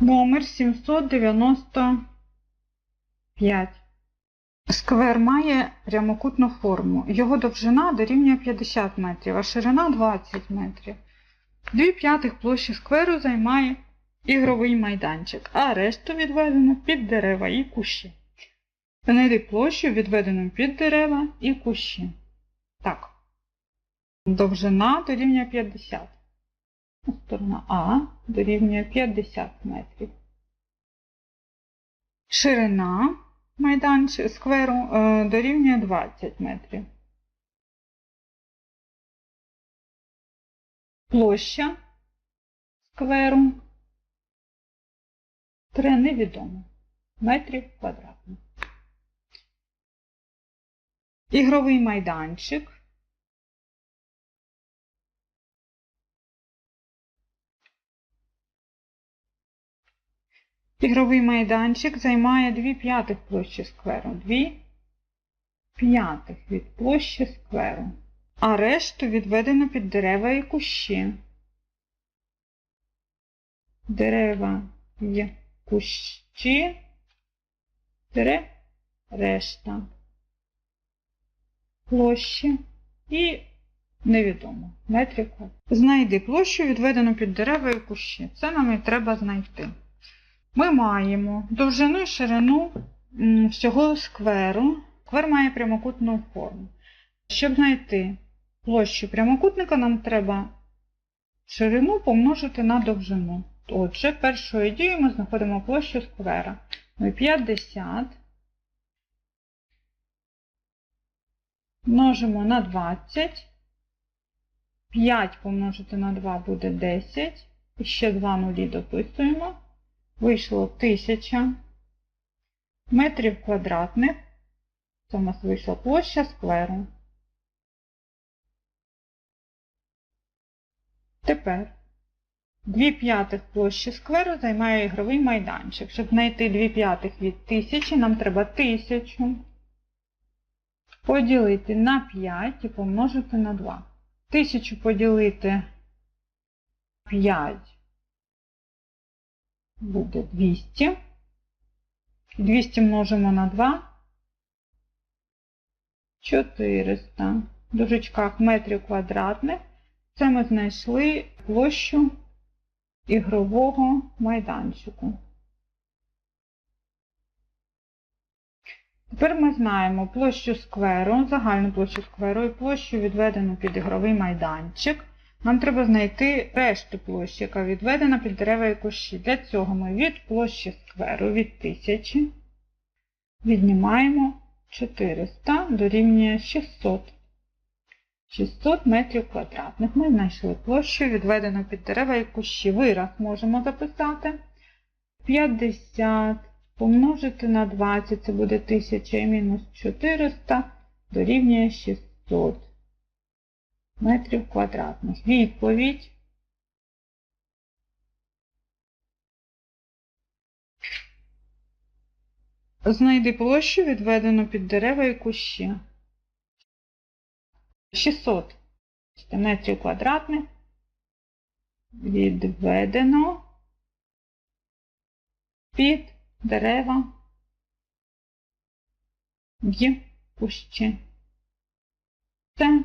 Номер 795. Сквер має прямокутну форму. Його довжина дорівнює 50 метрів, а ширина 20 метрів. Дві п'ятих площі скверу займає ігровий майданчик, а решту відведено під дерева і кущі. Знайди площу, відведену під дерева і кущі. Так. Довжина дорівнює 50. Сторона А дорівнює 50 метрів. Ширина майданчика скверу е, дорівнює 20 метрів. Площа скверу 3 невідомо метрів квадратних. Ігровий майданчик. Ігровий майданчик займає 2 п'ятих площі скверу. 2 п'ятих від площі скверу. А решту відведено під дерева і кущі. Дерева і кущі. Тире решта. Площі і невідомо. Квадратних. Знайди площу, відведену під дерева і кущі. Це нам і треба знайти. Ми маємо довжину і ширину всього скверу. Сквер має прямокутну форму. Щоб знайти площу прямокутника, нам треба ширину помножити на довжину. Отже, першою дією ми знаходимо площу сквера. Ну, 50 множимо на 20. 5 помножити на 2 буде 10. І ще 2 нулі дописуємо. Вийшло 1000 метрів квадратних. Це у нас вийшла площа скверу. Тепер 2 п'ятих площі скверу займає ігровий майданчик. Щоб знайти 2 п'ятих від 1000, нам треба 1000 поділити на 5 і помножити на 2. 1000 поділити 5 буде 200. 200 множимо на 2. 400. В дужечках метрів квадратних. Це ми знайшли площу ігрового майданчику. Тепер ми знаємо площу скверу, загальну площу скверу і площу відведену під ігровий майданчик. Нам треба знайти решту площі, яка відведена під дерева і кущі. Для цього ми від площі скверу від 1000 віднімаємо 400 дорівнює 600. 600 метрів квадратних. Ми знайшли площу, відведену під дерева і кущі. Вираз можемо записати. 50 помножити на 20, це буде 1000 і мінус 400 дорівнює 600 метрів квадратних. Відповідь. Знайди площу, відведену під дерева і кущі. 600 метрів квадратних відведено під дерева в кущі. Це